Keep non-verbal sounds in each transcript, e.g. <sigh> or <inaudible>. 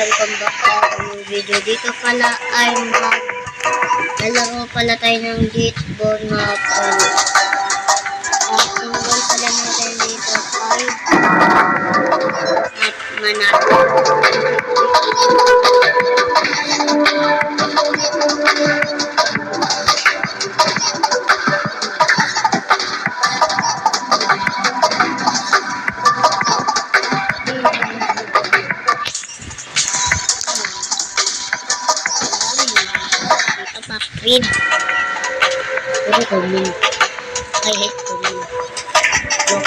welcome back sa ating video. Dito pala ay mag lalaro pala tayo ng Gitbone map. Ano. At single pala natin dito ay at manalo. Dito pa, Creed. Puro kumin. I hate. Look.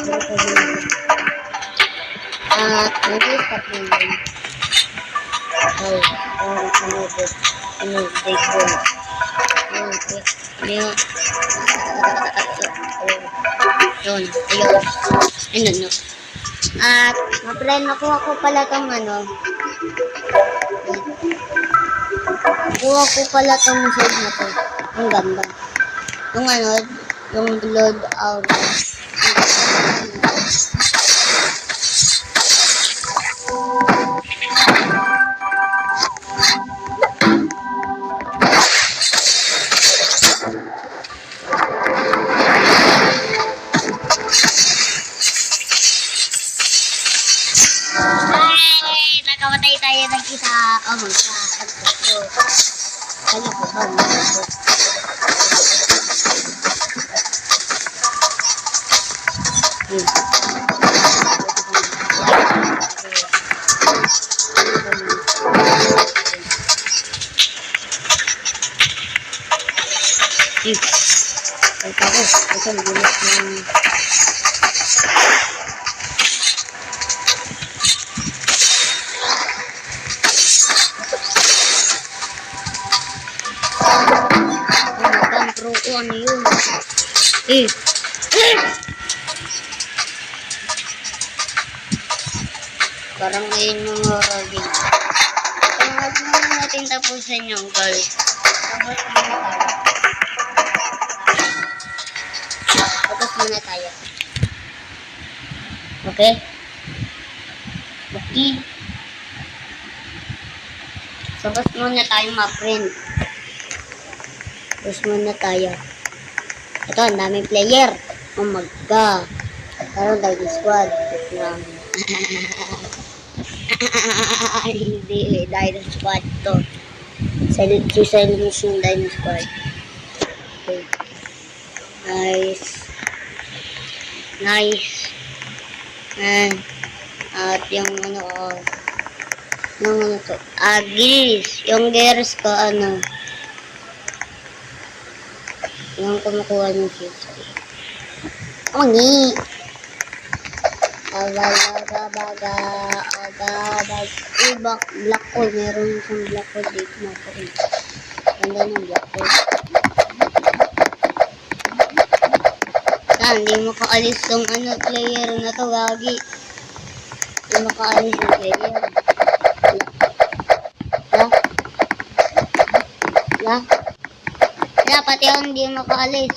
Puro kumin. At, nandito sa kumin. Ay, ang sunod. Ano, date ko. Yun, yun. Yun, ayun. Ayun, no. At, ma-friend nakuha ko pala tong ano, Kuha ko pala tong side na to. Ang ganda. Yung ano, yung load out. Kaya ko ba? Hmm. Parang ngayon mga robin. Tungkol muna natin tapusin yung goal. Tapos muna tayo. Tapos muna tayo. Okay? Okay. Tapos muna tayo ma-friend. Tapos muna tayo. Ito, ang daming player. Oh my God. Karoon di squad. Ng... <laughs> Hindi, Dino Squad to. Silent, si Silent Mission Dino Squad. Okay. Nice. Nice. And, at yung ano ko, yung ano to, ah, gears. Yung gears ko, ano, yung kumukuha ng chips. Ongi! Abaga, baga, aga, bag, ibak, black hole. Meron isang black hole dito na po. Ganda ng black hole. Ah, hindi mo kaalis tong ano, player na to, gagi. Hindi mo kaalis yung player. La? La? La, pati ako hindi makaalis.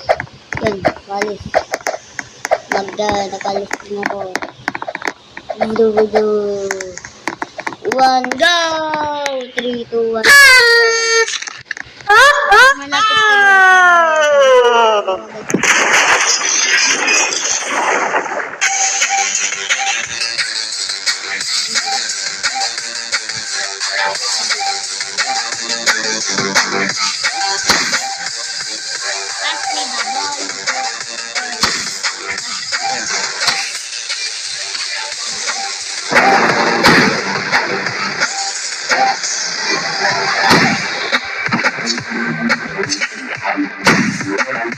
Yun, makaalis. Magda, nakalis din ako. Budu, budu. One, go! Three, two, one. Malapit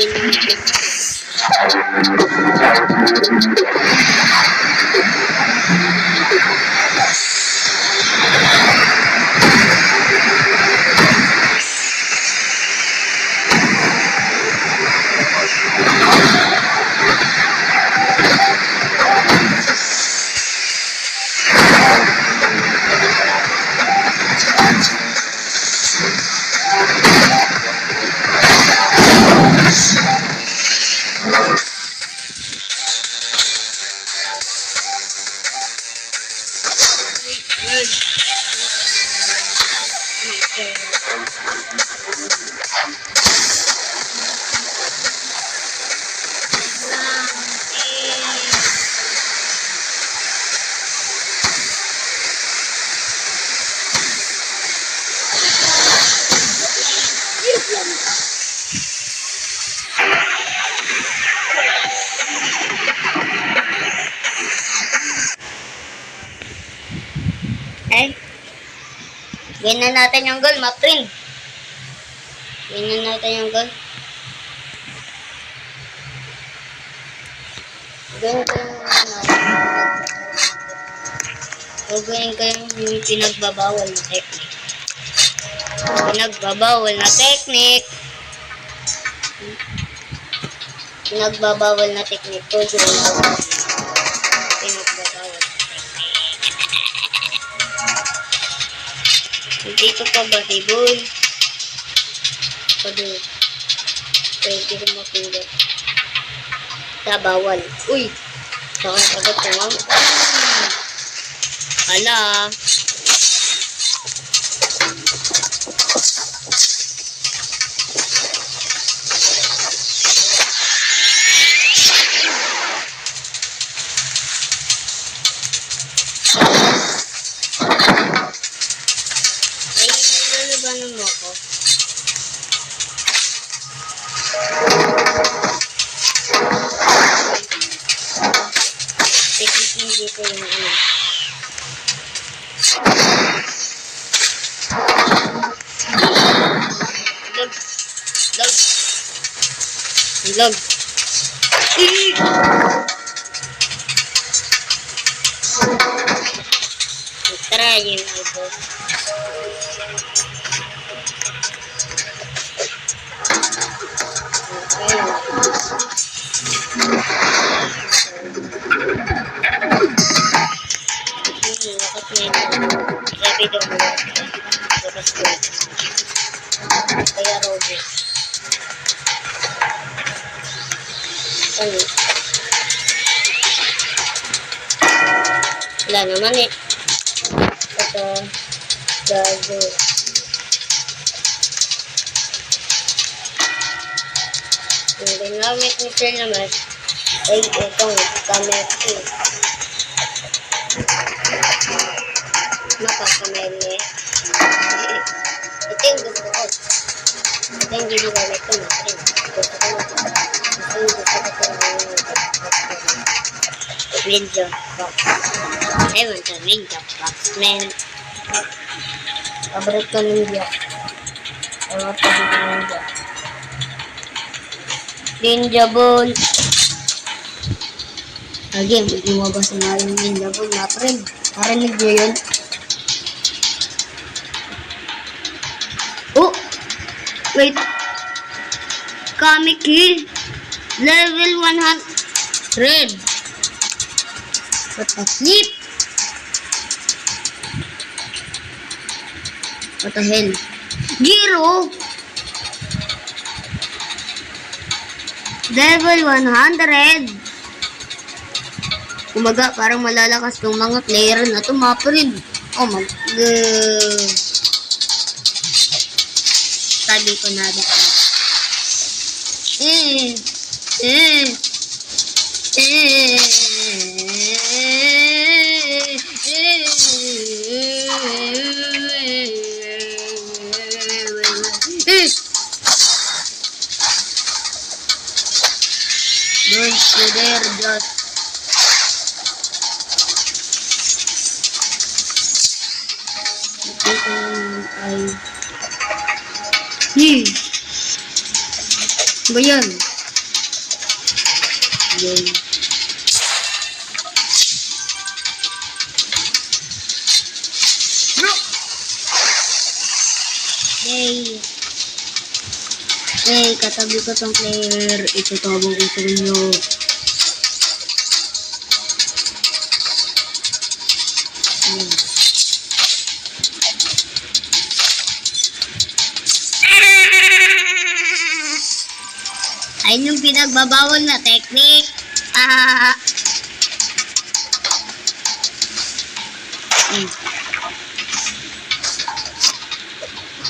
Thank you. Gawin na natin yung goal, my friend. Gawin na natin yung goal. Gawin ko yung ano. Gagawin ko yung, pinagbabawal na technique. Pinagbabawal na technique. Pinagbabawal na technique ko. Dito pa ba si Bull? Pwede. Pwede ko mapindot. Sa bawal. Uy! Sa akin agad ma'am. Hala. Robo. Ano? Wala naman eh. Ito. Gago. Yung ginamit ni Sir naman ay itong camera ko. Makakamere. Ito yung gusto ko. Ito yung ginagamit ko na rin. Gusto ko na. Ito yung gusto ko na Window box. I want a window box, man. Paborito ko ninja. I want a big ninja. Ninja ball. Again, lumabas na yung ninja ball na friend. Narinig yun? Oh! Wait. Kami kill. Level 100. What the flip? What the hell? Giro! Level 100. Kumaga, parang malalakas tong mga player na friend. Oh my god. Sabi ko na? Eh, eh, eh, eh, there just ito ay hmm. Ba yan? Yun Hey, katabi ko tong player. Itutawag ko sa inyo. Hmm. Ayun yung pinagbabawal na technique. Ah. Hmm.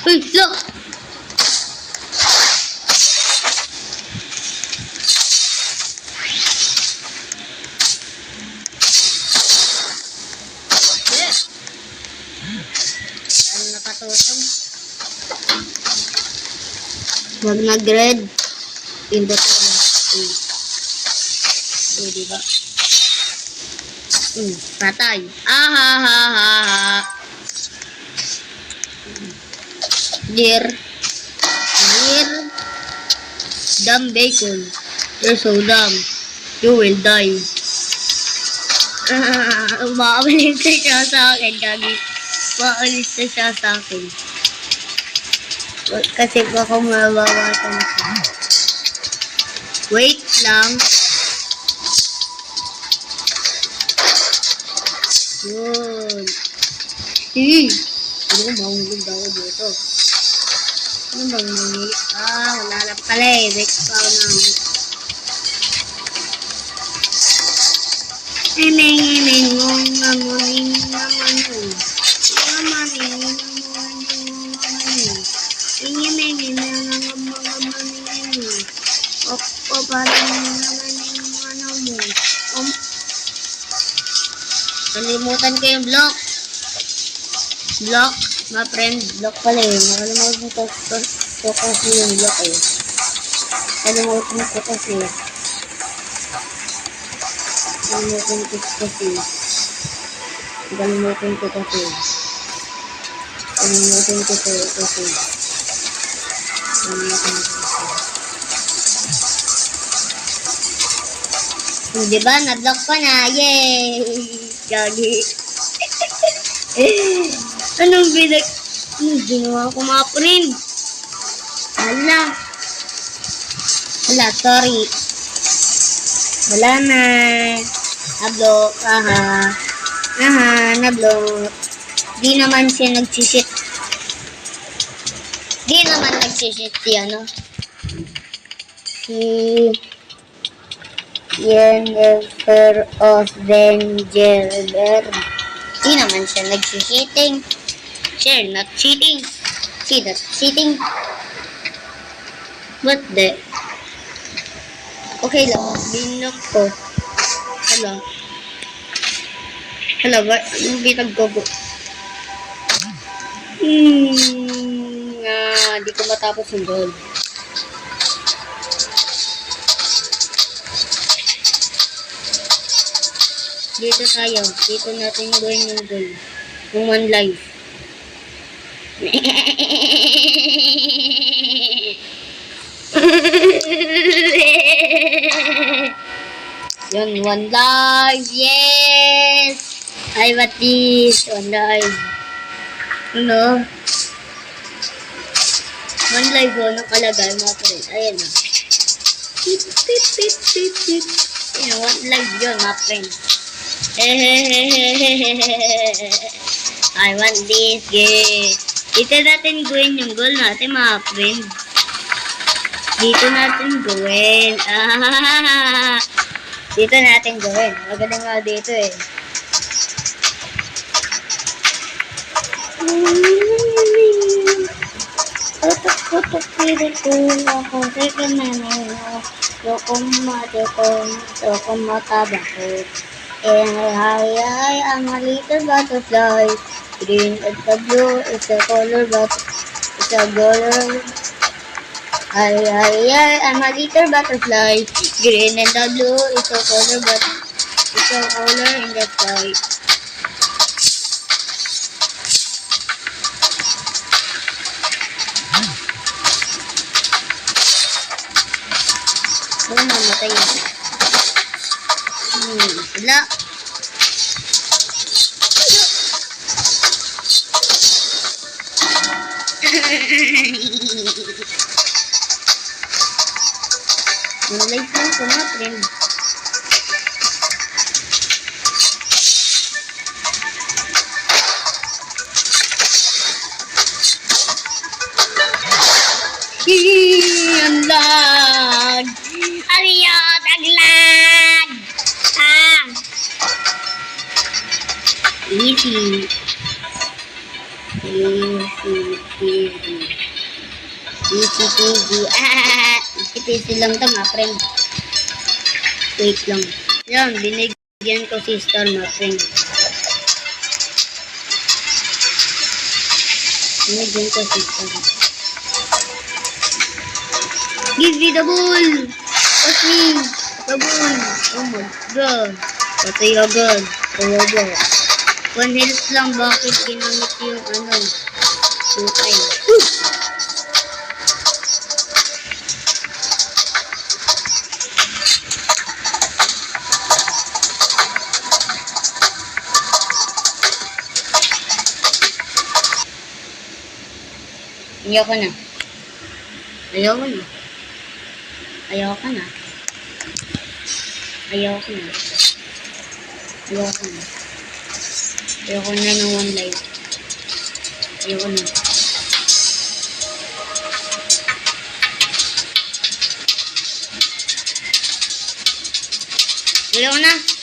Uy, look! Yes. Nakatutong? Huwag nag-red. Pindot ko na. Uy. Uy, diba? Hmm, patay. Ah, ha, ha, ha, ha. Dear. Dear. Dumb bacon. You're so dumb. You will die. Ah, na siya sa akin, Gagi. Umaalis na siya sa akin. Kasi baka mabawasan siya. Wait lang. Yun. Hey! Ano ko mahulog ako dito? Ano bang nangyay? Ah, wala lang pala eh. Wait pa ako na. Emeng, emeng, ngong, ngamunin, ngamanu. Ngamanin, Opo, parang namanin, ano mo. Um, Nalimutan ko yung block. Block, my friend. Block pala eh. Nakalimutan ko, ko, ko kasi yung block eh. Nakalimutan ko kasi. Nakalimutan ko kasi. Nakalimutan ko kasi. Nakalimutan ko kasi. kasi. Nakalimutan ko kasi. Oh, di ba? Na-block ko na. Yay! Gagi. <laughs> Anong bilag? Anong ginawa ko mga friend? Hala. Hala, sorry. Wala na. Na-block. Aha. Aha, na-block. Di naman siya nagsisit. Di naman nagsisit si ano. Si... Jennifer of Vengerberg. Di naman siya nagsi-cheating. Sure, not cheating. See, that's cheating. What the? Okay lang, binok ko. Hala. Hala, ba? Anong binaggogo? Hmm, ah, di ko matapos yung goal. Dito tayo. Dito natin gawin yung goal. Yung one life. <laughs> Yun, one life. Yes! Ay, what this? One life. Ano? One life oh, nakalagay mga friend. Ayan na. Pip, pip, pip, pip, pip. Ayan, one life yun mga friend. <laughs> I want this game. Dito natin gawin yung goal natin, mga friend. Dito natin gawin. Ah, <laughs> dito natin gawin. Maganda nga dito eh. Tutok-tutok ko ako. Teka na na Yokong matikong, yokong matabakot. And hi, hi, I'm a little butterfly. Green and the blue is a color, but it's a color. Ay, ay, I'm a little butterfly. Green and the blue is a color, but it's a color in the sky. Wala. Lang ko na, friend. 150 lang ito, mga friend. Wait lang. Yan, binigyan ko si Star, mga friend. Binigyan ko si Star. Give me the ball! Pass me! The ball! Oh my God! Patay agad. Kawawa. One health lang, bakit ginamit yung ano? Sukay. Ooh! Ayoko na. Ayoko na. Ayoko na. Ayoko na. Ayoko na. Ayoko na ng one life. Ayoko na. Ayoko na.